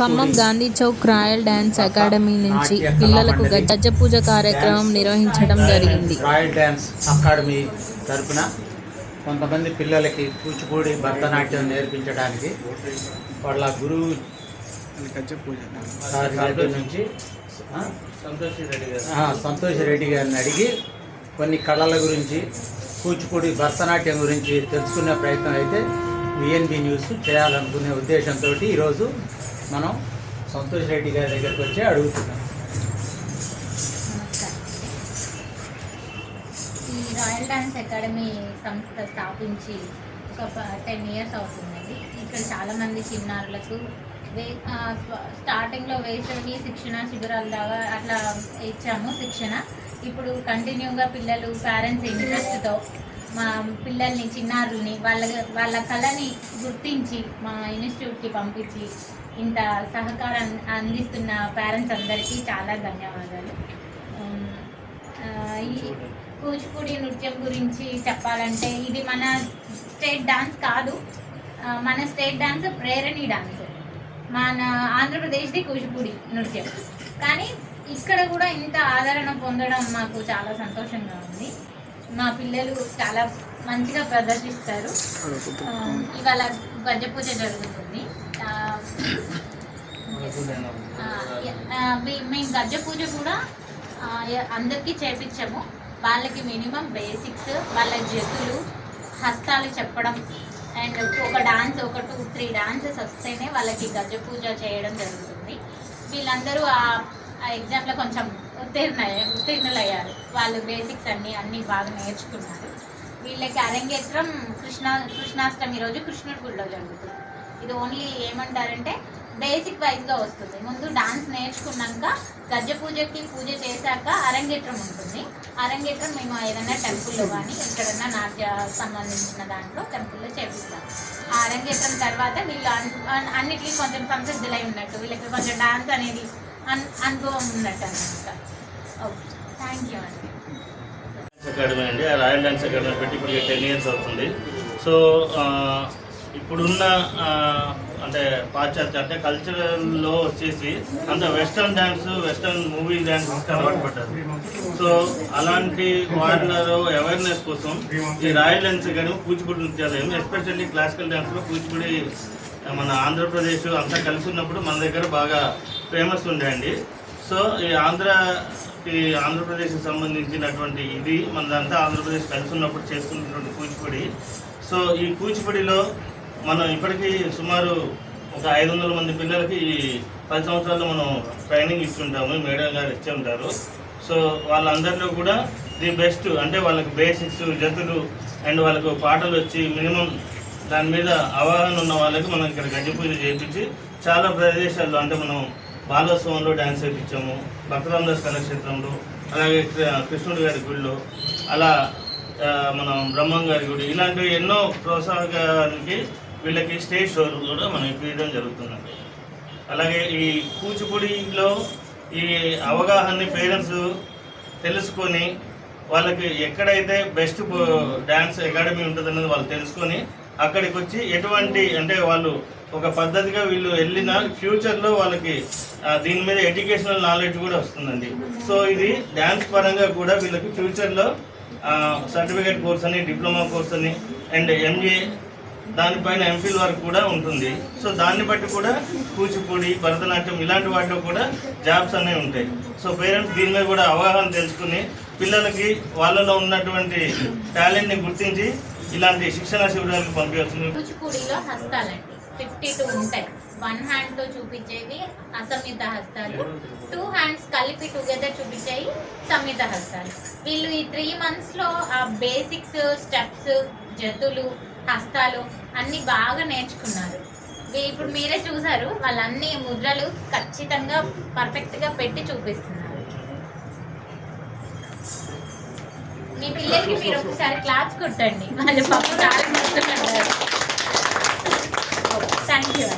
Khammam Gandhi Chowk royal dance academy నుంచి పిల్లలకు గజ్జ పూజ కార్యక్రమం నిర్వహించడం జరిగింది. రాయల్ డ్యాన్స్ అకాడమీ తరపున కొంతమంది పిల్లలకి కూచిపూడి భరతనాట్యం నేర్పించడానికి వాళ్ళ గురువు నుంచి ఆ, ఆ, సంతోష్ రెడ్డి గారిని అడిగి కొన్ని కళల గురించి కూచిపూడి భరతనాట్యం గురించి తెలుసుకునే ప్రయత్నం అయితే విఎన్బి న్యూస్ చేయాలనుకునే ఉద్దేశంతో ఈరోజు మనం సంతోష్ రెడ్డి గారి దగ్గరికి వచ్చి అడుగుతున్నాం. ఈ రాయల్ డాన్స్ అకాడమీ సంస్థ స్థాపించి ఒక టెన్ ఇయర్స్ అవుతుందండి. ఇక్కడ చాలామంది చిన్నారులకు వే స్టార్టింగ్లో వేసవి శిక్షణ శిబిరాల దాకా అట్లా ఇచ్చాము శిక్షణ. ఇప్పుడు కంటిన్యూగా పిల్లలు పేరెంట్స్ ఇంట్రెస్ట్తో మా పిల్లల్ని చిన్నారుల్ని వాళ్ళ వాళ్ళ కళని గుర్తించి మా ఇన్స్టిట్యూట్కి పంపించి ఇంత సహకారం అందిస్తున్న పేరెంట్స్ అందరికీ చాలా ధన్యవాదాలు. ఈ కూచిపూడి నృత్యం గురించి చెప్పాలంటే ఇది మన స్టేట్ డాన్స్ కాదు మన స్టేట్ డాన్స్ ప్రేరణి డాన్స్. మన ఆంధ్రప్రదేశ్ది కూచిపూడి నృత్యం. కానీ ఇక్కడ కూడా ఇంత ఆదరణ పొందడం మాకు చాలా సంతోషంగా ఉంది. మా పిల్లలు చాలా మంచిగా ప్రదర్శిస్తారు. ఇవాళ గజ్జ పూజ జరుగుతుంది. మేము గజ్జ పూజ కూడా అందరికీ చేపించాము. వాళ్ళకి మినిమం బేసిక్స్ వాళ్ళ జతులు హస్తాలు చెప్పడం అండ్ ఒక డాన్స్ ఒక టూ త్రీ డాన్సెస్ వస్తేనే వాళ్ళకి గజ్జ పూజ చేయడం జరుగుతుంది. వీళ్ళందరూ ఆ ఆ ఎగ్జామ్లో కొంచెం ఉత్తీర్ణ ఉత్తీర్ణులయ్యారు. వాళ్ళు బేసిక్స్ అన్నీ అన్నీ బాగా నేర్చుకున్నారు. వీళ్ళకి అరంగేత్రం కృష్ణ కృష్ణాష్టమి రోజు కృష్ణుడి గుడిలో జరుగుతుంది. ఇది ఓన్లీ ఏమంటారంటే బేసిక్ వైజ్గా వస్తుంది. ముందు డాన్స్ నేర్చుకున్నాక గజ పూజకి పూజ చేశాక అరంగేట్రం ఉంటుంది. అరంగేట్రం మేము ఏదైనా టెంపుల్లో కానీ ఎక్కడన్నా నాట్య సంబంధించిన దాంట్లో టెంపుల్లో చేపిస్తాం. ఆ అరంగేట్రం తర్వాత వీళ్ళు అన్- అన్నిటికీ కొంచెం సంసిద్ధులై ఉన్నట్టు వీళ్ళకి కొంచెం డాన్స్ అనేది అన్ అనుభవం ఉన్నట్టు అనమాట అకాడమీ అండి ఆ రాయల్ డాన్స్ అకాడమీ పెట్టి ఇప్పుడు టెన్ ఇయర్స్ అవుతుంది. సో ఇప్పుడున్న అంటే పాశ్చాత్య అంటే కల్చరల్లో వచ్చేసి అంత western dance western movie dance అలవాటు పడ్డారు. సో అలాంటి వాళ్ళలో అవేర్నెస్ కోసం ఈ రాయల్ డ్యాన్స్ అకాడమీ కూచిపూడి నృత్యాలయం ఎస్పెషల్లీ క్లాసికల్ డ్యాన్స్లో కూచిపూడి మన ఆంధ్రప్రదేశ్ అంతా కలిసి ఉన్నప్పుడు మన దగ్గర బాగా ఫేమస్ ఉండే అండి. సో ఈ ఆంధ్ర ఆంధ్రప్రదేశ్కి సంబంధించినటువంటి ఇది మనదంతా ఆంధ్రప్రదేశ్ కలిసి ఉన్నప్పుడు చేస్తున్నటువంటి కూచిపూడి. సో ఈ కూచిపూడిలో మనం ఇప్పటికీ సుమారు ఒక ఐదు వందల మంది పిల్లలకి ఈ పది సంవత్సరాలు మనం ట్రైనింగ్ ఇస్తుంటాము మేడం గారు ఇచ్చి ఉంటారు. సో వాళ్ళందరిలో కూడా ది బెస్ట్ అంటే వాళ్ళకి బేసిక్స్ జతులు అండ్ వాళ్ళకు పాటలు వచ్చి మినిమం దాని మీద అవగాహన ఉన్న వాళ్ళకి మనం ఇక్కడ గజ్జి పూజ చేయించి చాలా ప్రదేశాల్లో అంటే మనం బాలోత్సవంలో డ్యాన్స్ వేయించాము భక్తరామదాస్ కళాక్షేత్రంలో అలాగే కృ- కృష్ణుడి గారి గుడిలో అలా మనం బ్రహ్మం గారి గుడి ఇలాంటివి ఎన్నో ప్రోత్సాహకానికి వీళ్ళకి స్టేజ్ షోలు కూడా మనం ఇప్పించడం జరుగుతుందండి. అలాగే ఈ కూచిపూడిలో ఈ అవగాహనని పేరెంట్స్ తెలుసుకొని వాళ్ళకి ఎక్కడైతే బెస్ట్ డ్యాన్స్ అకాడమీ ఉంటుందన్నది వాళ్ళు తెలుసుకొని అక్కడికి వచ్చి ఎటువంటి అంటే వాళ్ళు ఒక పద్ధతిగా వీళ్ళు వెళ్ళిన ఫ్యూచర్లో వాళ్ళకి దీని మీద ఎడ్యుకేషనల్ నాలెడ్జ్ కూడా వస్తుందండి. సో ఇది డ్యాన్స్ పరంగా కూడా వీళ్ళకి ఫ్యూచర్లో సర్టిఫికేట్ కోర్స్ అని డిప్లొమా కోర్స్ అని అండ్ ఎంఏ దానిపైన ఎంఫిల్ వర్క్ కూడా ఉంటుంది. సో దాన్ని బట్టి కూడా కూచిపూడి భరతనాట్యం ఇలాంటి వాటిలో కూడా జాబ్స్ అనేవి ఉంటాయి. సో పేరెంట్స్ దీని మీద కూడా అవగాహన తెలుసుకుని పిల్లలకి వాళ్ళలో ఉన్నటువంటి టాలెంట్ని గుర్తించి ఇలాంటి శిక్షణ శిబిరాలకు పంపించాల్సింది. కూచిపూడిలో హస్తాలండి ఫిఫ్టీ టూ ఉంటాయి. వన్ హ్యాండ్తో చూపించేవి అసమిత హస్తాలు. టూ హ్యాండ్స్ కలిపి టుగెదర్ చూపించేవి సమిత హస్తాలు. వీళ్ళు ఈ త్రీ మంత్స్లో ఆ బేసిక్స్ స్టెప్స్ జతులు హస్తాలు అన్ని బాగా నేర్చుకున్నారు. ఇప్పుడు మీరే చూసారు వాళ్ళన్ని ముద్రలు ఖచ్చితంగా పర్ఫెక్ట్గా పెట్టి చూపిస్తున్నారు. మీ పిల్లలకి మీరు ఒకసారి క్లాప్స్ కొట్టండి. వాళ్ళ పప్పు చాలా థ్యాంక్ యూ